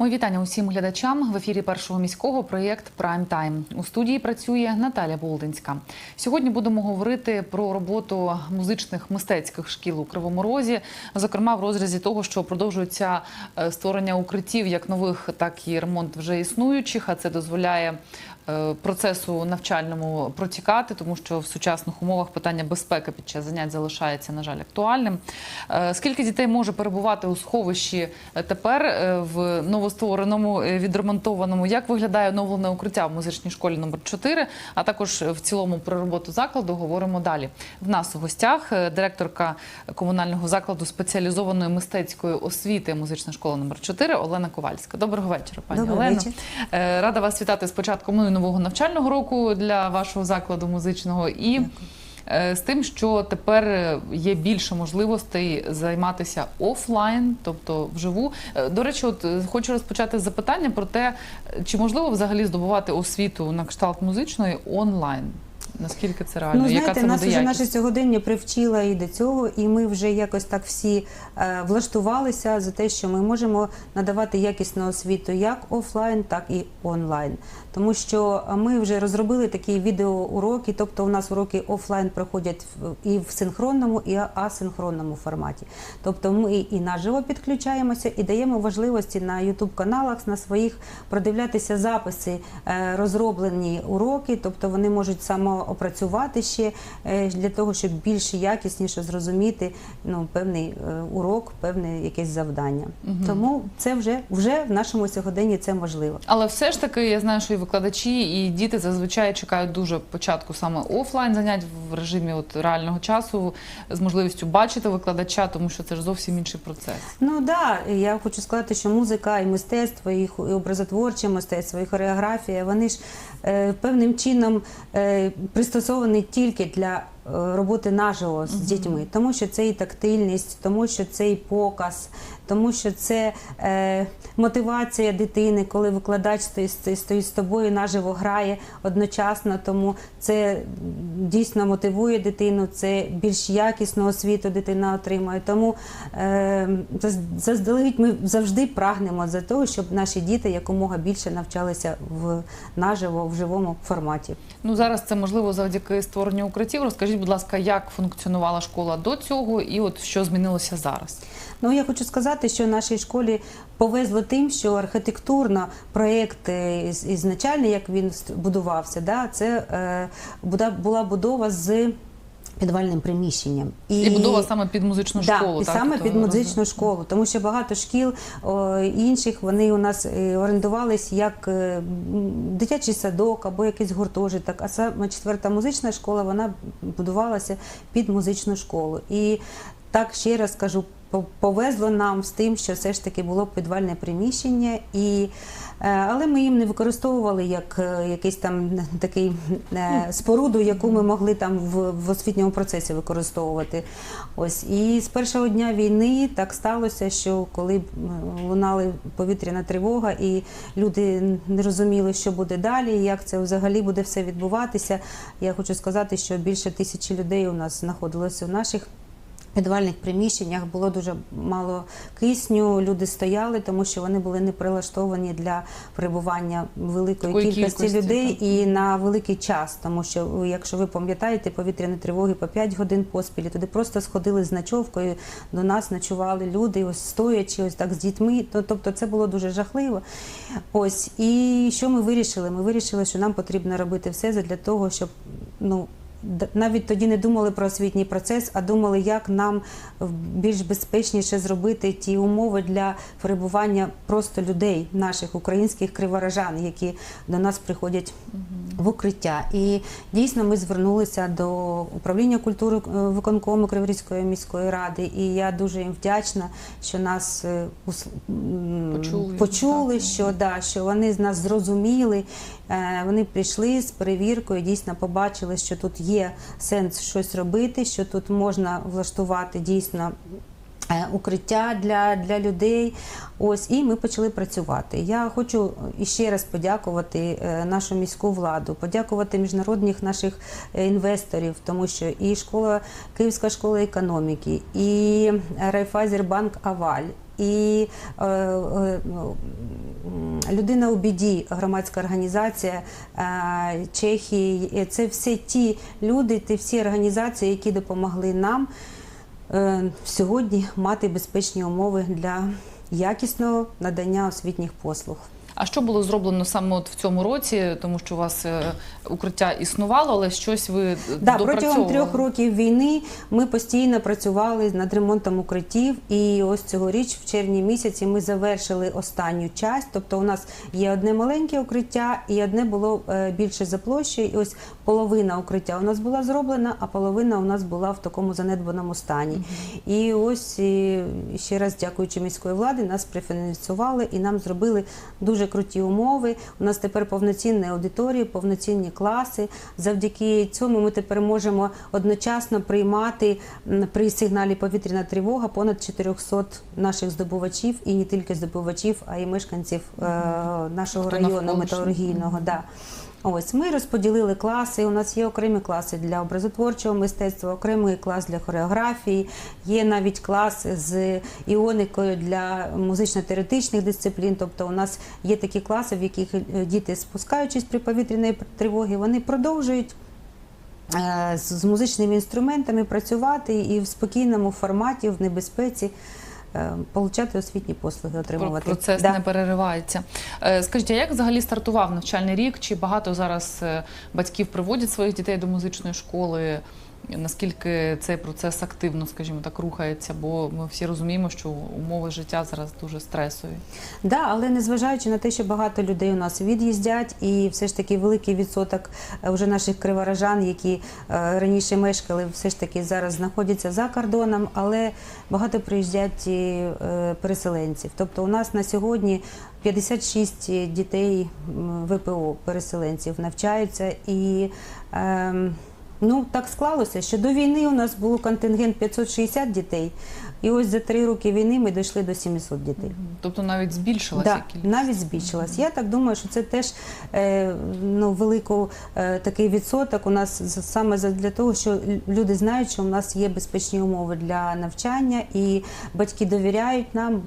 Мої вітання усім глядачам в ефірі першого міського проєкт Прайм Тайм. У студії працює Наталя Болдинська. Сьогодні будемо говорити про роботу музичних мистецьких шкіл у Кривому Розі, зокрема в розрізі того, що продовжується е, створення укриттів як нових, так і ремонт вже існуючих. А це дозволяє е, процесу навчальному протікати, тому що в сучасних умовах питання безпеки під час занять залишається, на жаль, актуальним. Е, Скільки дітей може перебувати у сховищі тепер в новоствореному е, відремонтованому? Як виглядає оновлене укриття в музичній школі номер 4 А також е, в цілому про роботу закладу говоримо далі. В нас у гостях е, директорка комунального закладу спеціалізованої мистецької освіти музична школа номер 4 Олена Ковальська. Доброго вечора, пані Добрий Олено. вечір. Рада вас вітати з початком нового навчального року для вашого закладу музичного і е, з тим, що тепер е, є більше можливостей займатися офлайн, тобто вживу. Е, До речі, от е, хочу розпочати з запитання про те, е, чи можливо взагалі здобувати освіту на кшталт музичної онлайн. Наскільки це реально? Ну, знаєте, Яка це нас вже наше сьогодення привчила і до цього, і ми вже якось так всі е, влаштувалися за те, що ми можемо надавати якісну освіту як офлайн, так і онлайн. Тому що ми вже розробили такі відеоуроки, тобто у нас уроки офлайн проходять і в синхронному, і асинхронному форматі. Тобто ми і наживо підключаємося, і даємо важливості на youtube каналах на своїх продивлятися записи, е, розроблені уроки, тобто вони можуть самоопрацювати ще е, для того, щоб більш якісніше зрозуміти ну, певний е, урок, певне якесь завдання. Тому це вже, вже в нашому сьогоденні це можливо. Але все ж таки я знаю, що і викладачі, і діти зазвичай чекають дуже початку саме офлайн занять в режимі от реального часу з можливістю бачити викладача, тому що це ж зовсім інший процес. Ну да, я хочу сказати, що музика і мистецтво, і образотворче мистецтво, і хореографія, вони ж певним чином пристосований тільки для е, роботи наживо з дітьми, тому що це і тактильність, тому що це і показ, тому що це е, мотивація дитини, коли викладач стоїть, стоїть з тобою, наживо грає одночасно. Тому це дійсно мотивує дитину, це більш якісну освіту дитина отримує. Тому е, заздалегідь ми завжди прагнемо за того, щоб наші діти якомога більше навчалися в наживо, в живому форматі. Ну зараз це можливо завдяки створенню укриттів. Розкажіть, будь ласка, як функціонувала школа до цього, і от що змінилося зараз? Ну я хочу сказати, що нашій школі повезло тим, що архітектурно проєкт е, ізначальний, як він будувався, да, це е, була будова з підвальним приміщенням. І, будова саме під музичну Да, школу, і так? саме Тобто, під музичну школу, тому що багато шкіл о, інших вони у нас е, орендувались як е, дитячий садок або якийсь гуртожиток. А саме четверта музична школа вона будувалася під музичну школу. І так ще раз кажу, повезло нам з тим, що все ж таки було підвальне приміщення і. е, Але ми їм не використовували як е, якийсь там такий е, споруду, яку ми могли там в, в освітньому процесі використовувати. Ось і з першого дня війни так сталося, що коли лунали повітряна тривога, і люди не розуміли, що буде далі, як це взагалі буде все відбуватися. Я хочу сказати, що більше тисячі людей у нас знаходилося в наших. Підвальних приміщеннях було дуже мало кисню. Люди стояли, тому що вони були не прилаштовані для перебування великої кількості, кількості, людей так. і на великий час. Тому що, якщо ви пам'ятаєте, повітряні тривоги по 5 годин поспіль, туди просто сходили з ночовкою. До нас ночували люди, ось стоячи, ось так з дітьми. Тобто, це було дуже жахливо. Ось і що ми вирішили? Ми вирішили, що нам потрібно робити все для того, щоб ну. Навіть тоді не думали про освітній процес, а думали, як нам більш безпечніше зробити ті умови для перебування просто людей, наших українських криворожан, які до нас приходять в укриття. І дійсно ми звернулися до управління культури е, виконкому Криворізької міської ради. І я дуже їм вдячна, що нас е, Почули, почули так. що, да, що вони з нас зрозуміли. Е, Вони прийшли з перевіркою, дійсно побачили, що тут є сенс щось робити, що тут можна влаштувати дійсно. е, Укриття для, для людей, ось і ми почали працювати. Я хочу іще раз подякувати е, нашу міську владу, подякувати міжнародних наших інвесторів, тому що і школа Київська школа економіки, і Райфайзербанк Аваль, і е, е, людина у біді, громадська організація е, Чехії. Це всі ті люди, ті всі організації, які допомогли нам е, сьогодні мати безпечні умови для якісного надання освітніх послуг. А що було зроблено саме от в цьому році, тому що у вас е, укриття існувало, але щось ви Да, протягом трьох років війни ми постійно працювали над ремонтом укриттів. І ось цьогоріч, в червні місяці, ми завершили останню часть. Тобто, у нас є одне маленьке укриття, і одне було е, більше за площею. І ось половина укриття у нас була зроблена, а половина у нас була в такому занедбаному стані. І ось і ще раз дякуючи міської влади, нас прифінансували і нам зробили дуже круті умови. У нас тепер повноцінні аудиторії, повноцінні класи. Завдяки цьому ми тепер можемо одночасно приймати при сигналі повітряна тривога понад 400 наших здобувачів, і не тільки здобувачів, а й мешканців е, нашого району металургійного. Да. Ось ми розподілили класи. У нас є окремі класи для образотворчого мистецтва, окремий клас для хореографії. Є навіть клас з іоникою для музично-теоретичних дисциплін. Тобто, у нас є такі класи, в яких е, діти, спускаючись при повітряної тривоги, вони продовжують. е, З музичними інструментами працювати і в спокійному форматі, в небезпеці, получати освітні послуги, отримувати. Процес Да. не переривається. Е, Скажіть, а як взагалі стартував навчальний рік? Чи багато зараз е, батьків приводять своїх дітей до музичної школи? Наскільки цей процес активно, скажімо так, рухається? Бо ми всі розуміємо, що умови життя зараз дуже стресові. Да, але незважаючи на те, що багато людей у нас від'їздять, і все ж таки великий відсоток е, вже наших криворожан, які е, раніше мешкали, все ж таки зараз знаходяться за кордоном, але багато приїжджають і, е, переселенців. Тобто у нас на сьогодні 56 дітей ВПО переселенців навчаються і. ем, Ну, так склалося, що до війни у нас був контингент 560 дітей, і ось за три роки війни ми дійшли до 700 дітей. Тобто навіть збільшилася Да, кількість. навіть збільшилась. Я так думаю, що це теж е, ну, великий е, такий відсоток у нас саме для того, що люди знають, що у нас є безпечні умови для навчання, і батьки довіряють нам.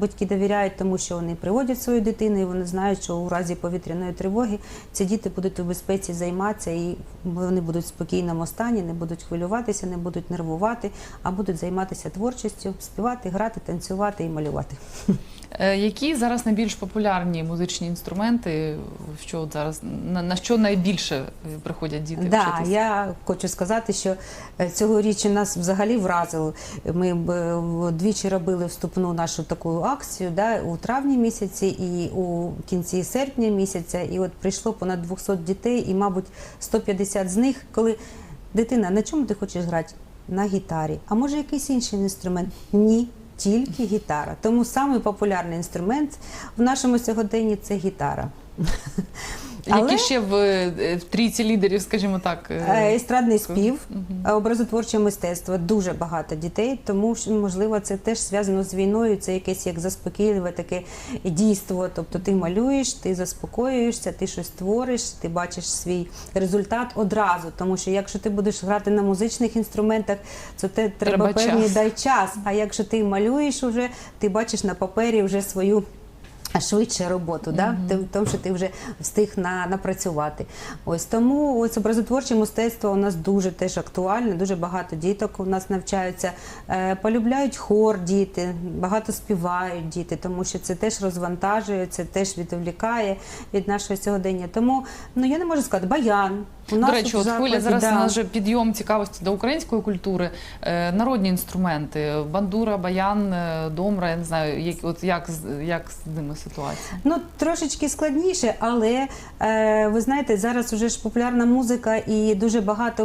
Батьки довіряють тому, що вони приводять свою дитину, і вони знають, що у разі повітряної тривоги ці діти будуть у безпеці займатися, і вони будуть в спокійному стані, не будуть хвилюватися, не будуть нервувати, а будуть займатися творчістю, співати, грати, танцювати і малювати. Е, Які зараз найбільш популярні музичні інструменти? Що от зараз на, на що найбільше приходять діти Да, вчитися? я хочу сказати, що е, цьогоріч нас взагалі вразило. Ми е, двічі робили вступну нашу таку акцію да, у травні місяці і у кінці серпня місяця. І от прийшло понад 200 дітей, і, мабуть, 150 з них, коли дитина, на чому ти хочеш грати? На гітарі. А може якийсь інший інструмент? Ні. Тільки гітара. Тому самий популярний інструмент в нашому сьогоденні це гітара. Які ще в, е, в трійці лідерів, скажімо так, е, Е, Естрадний спів, е, образотворче мистецтво, дуже багато дітей, тому можливо це теж зв'язано з війною. Це якесь як заспокійливе таке дійство. Тобто ти малюєш, ти заспокоюєшся, ти щось твориш, ти бачиш свій результат одразу. Тому що якщо ти будеш грати на музичних інструментах, то те треба, Треба певний час. дай час. А якщо ти малюєш уже, ти бачиш на папері вже свою. Швидше роботу, да? Тим- тому що ти вже встиг на, напрацювати. Ось тому ось образотворче мистецтво у нас дуже теж актуальне, дуже багато діток у нас навчаються. Е, полюбляють хор діти, багато співають діти, тому що це теж розвантажує, це теж відволікає від нашого сьогодення. Тому ну я не можу сказати, баян. У До речі, от хвиля закладі, зараз да. у нас вже підйом цікавості до української культури, е, народні інструменти, бандура, баян, е, домра. Я не знаю, як от як як з ними ситуація. Ну, трошечки складніше, але е, ви знаєте, зараз вже ж популярна музика, і дуже багато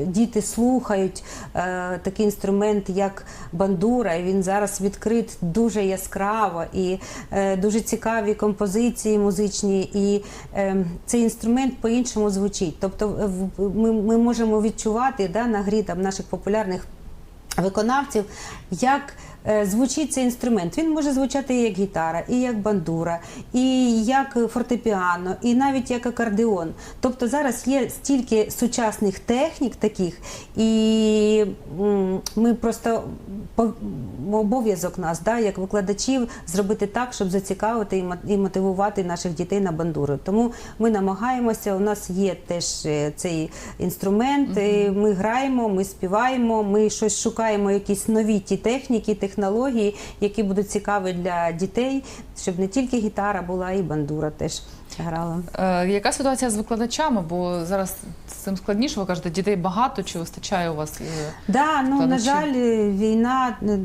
е, діти слухають е, такий інструмент, як бандура. І він зараз відкрит дуже яскраво і е, дуже цікаві композиції музичні. І е, цей інструмент по-іншому звучить. Тобто, е, ми, ми можемо відчувати да, на грі там наших популярних виконавців, як звучить цей інструмент. Він може звучати і як гітара, і як бандура, і як фортепіано, і навіть як акордеон. Тобто зараз є стільки сучасних технік таких, і ми просто обов'язок нас, да, як викладачів, зробити так, щоб зацікавити і мотивувати наших дітей на бандуру. Тому ми намагаємося. У нас є теж е, цей інструмент. і Ми граємо, ми співаємо, ми щось шукаємо, якісь нові ті техніки, технології, які будуть цікаві для дітей, щоб не тільки гітара була, і бандура теж грала. Е, яка ситуація з викладачами? Бо зараз з цим складніше, ви кажете, дітей багато чи вистачає у вас? е, Да, ну на жаль, війна е,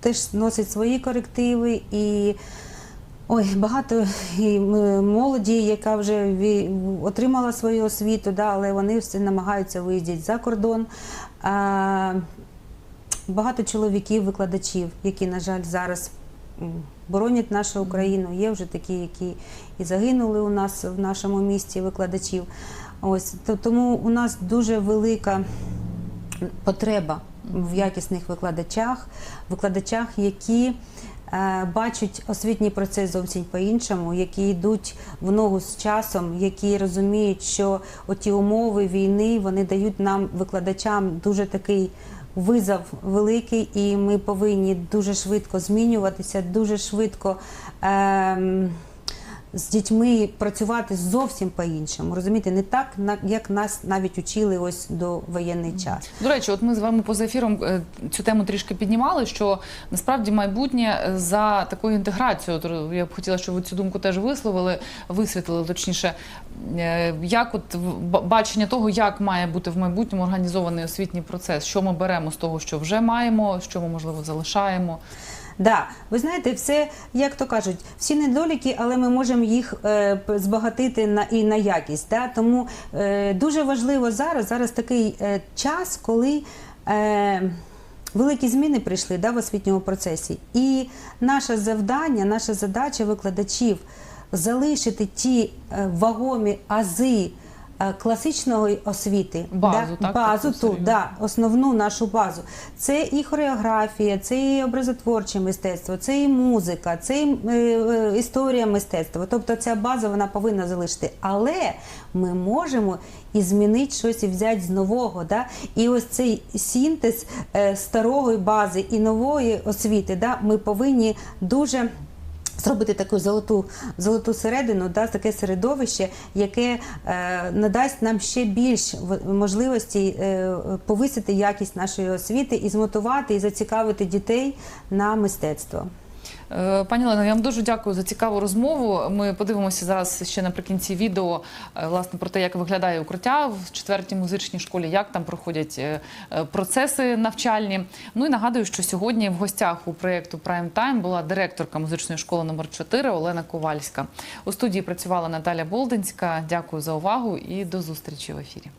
теж носить свої корективи і. Ой, багато і молоді, яка вже отримала свою освіту, да, але вони все намагаються виїздити за кордон. А, багато чоловіків, викладачів, які, на жаль, зараз боронять нашу Україну. Є вже такі, які і загинули у нас в нашому місті викладачів. Ось то- тому у нас дуже велика потреба в якісних викладачах, викладачах, які е, бачать освітній процес зовсім по-іншому, які йдуть в ногу з часом, які розуміють, що оті умови війни вони дають нам, викладачам, дуже такий визов великий, і ми повинні дуже швидко змінюватися, дуже швидко. ем, з дітьми працювати зовсім по-іншому, розумієте, не так, як нас навіть учили ось до воєнний час. До речі, от ми з вами поза ефіром е, цю тему трішки піднімали. Що насправді майбутнє е, за такою інтеграцією. Я б хотіла, щоб ви цю думку теж висловили, висвітлили точніше, е, як от бачення того, як має бути в майбутньому організований освітній процес, що ми беремо з того, що вже маємо, що ми можливо залишаємо. Да, ви знаєте, все, як то кажуть, всі недоліки, але ми можемо їх е, збагатити на і на якість. Да? Тому е, дуже важливо зараз, зараз такий е, час, коли. Е, Великі зміни прийшли да, в освітньому процесі, і наше завдання, наша задача викладачів залишити ті е, вагомі ази класичної освіти, Базу, да, так, базу таку ту, да, основну нашу базу. Це і хореографія, це і образотворче мистецтво, це і музика, це і е, е, історія мистецтва. Тобто ця база вона повинна залишити. Але ми можемо і змінити щось і взяти з нового. Да? І ось цей синтез е, старої бази і нової освіти, да, ми повинні дуже. Зробити таку золоту золоту середину, да, таке середовище, яке е, надасть нам ще більш можливості е, повисити якість нашої освіти і змотувати і зацікавити дітей на мистецтво. Е, Пані Олено, я вам дуже дякую за цікаву розмову. Ми подивимося зараз ще наприкінці відео е, власне про те, як виглядає укриття в четвертій музичній школі, як там проходять е, процеси навчальні. Ну і нагадую, що сьогодні в гостях у проєкту Prime Time була директорка музичної школи номер 4 Олена Ковальська. У студії працювала Наталя Болдинська. Дякую за увагу і до зустрічі в ефірі.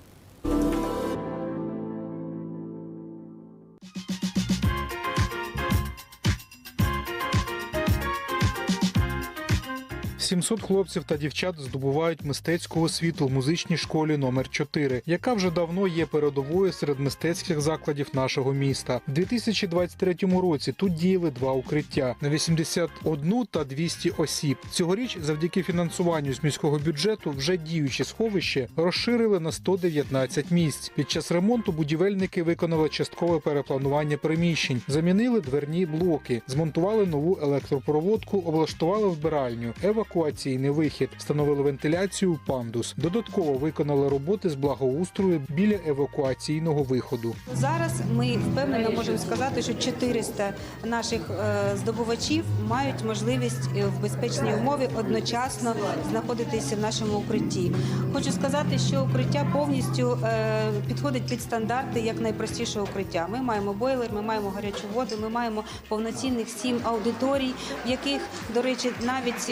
700 хлопців та дівчат здобувають мистецьку освіту в музичній школі номер 4 яка вже давно є передовою серед мистецьких закладів нашого міста. У 2023 році тут діяли два укриття на 81 та 200 осіб. Цьогоріч, завдяки фінансуванню з міського бюджету, вже діючі сховище розширили на 119 місць. Під час ремонту будівельники виконали часткове перепланування приміщень, замінили дверні блоки, змонтували нову електропроводку, облаштували вбиральню, евакуаційний вихід, встановили вентиляцію, пандус. Додатково виконали роботи з благоустрою біля евакуаційного виходу. Зараз ми впевнено можемо сказати, що 400 наших е, здобувачів мають можливість е, в безпечній умові одночасно знаходитися в нашому укритті. Хочу сказати, що укриття повністю е, підходить під стандарти як найпростіше укриття. Ми маємо бойлер, ми маємо гарячу воду, ми маємо повноцінних сім аудиторій, в яких, до речі, навіть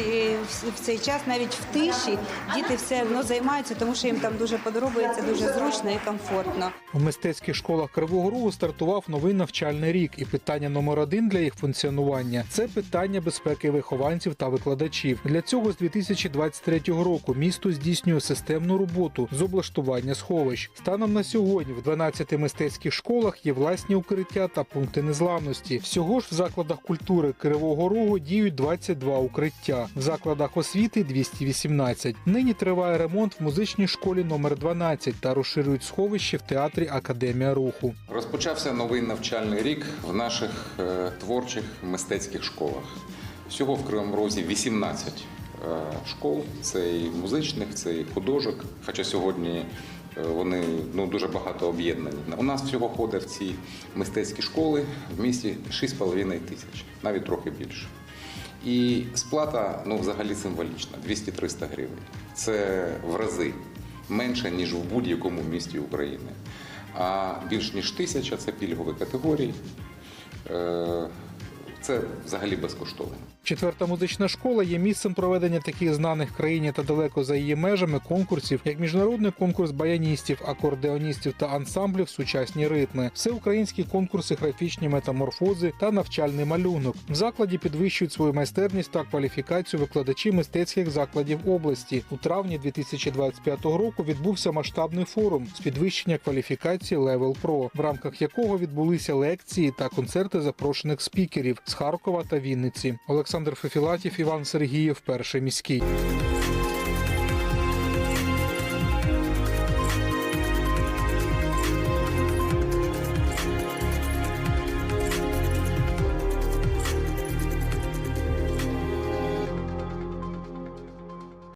в- цей час, навіть в тиші, діти все одно займаються, тому що їм там дуже подобається, дуже зручно і комфортно. В мистецьких школах Кривого Рогу стартував новий навчальний рік, і питання номер один для їх функціонування це питання безпеки вихованців та викладачів. Для цього з 2023 року місто здійснює системну роботу з облаштування сховищ. Станом на сьогодні в 12 мистецьких школах є власні укриття та пункти незламності. Всього ж в закладах культури Кривого Рогу діють 22 укриття, в закладах освіти 218. Нині триває ремонт в музичній школі номер 12 та розширюють сховище в театрі Академія руху. Розпочався новий навчальний рік в наших е, творчих мистецьких школах. Всього в Кривому Розі 18 е, школ. Це і музичних, це і художок. Хоча сьогодні е, вони ну, дуже багато об'єднані. У нас всього ходить в ці мистецькі школи в місті 6,5 тисяч, навіть трохи більше. І сплата ну, взагалі символічна 200-300 гривень. Це в рази менше, ніж в будь-якому місті України. А більш ніж тисяча це пільгові категорії. Е, Це взагалі безкоштовно. Четверта музична школа є місцем проведення таких знаних країні та далеко за її межами конкурсів, як міжнародний конкурс баяністів, акордеоністів та ансамблів сучасні ритми, всеукраїнські конкурси графічні метаморфози та навчальний малюнок. В закладі підвищують свою майстерність та кваліфікацію викладачі мистецьких закладів області. У травні 2025 року відбувся масштабний форум з підвищення кваліфікації Level Pro, в рамках якого відбулися лекції та концерти запрошених спікерів з Харкова та Вінниці. Олександр Фефілатів, Іван Сергієв, перший міський.